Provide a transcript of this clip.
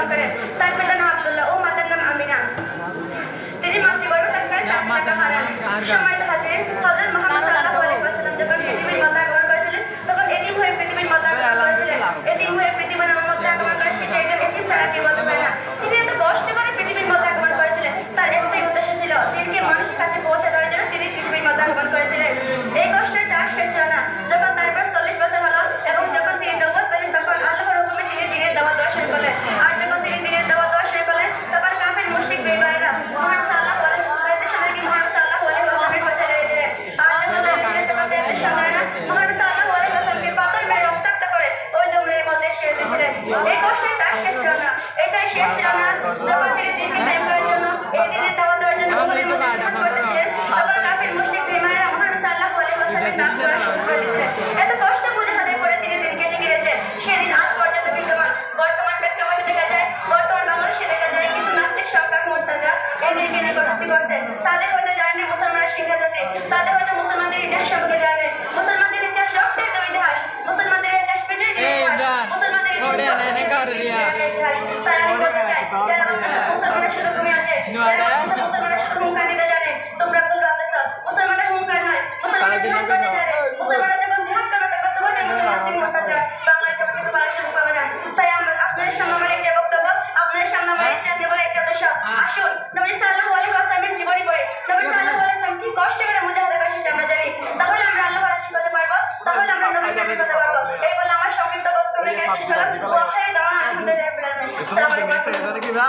ব্যবহার করে তার পিতার নাম আবদুল্লাহ ও মাতার নাম আমিনা তিনি মাতৃগর্ভ থাকতেন সম্মানিত হাজির হজরত Ano ito ba? Ano Itu kan yang itu, itu kan kita.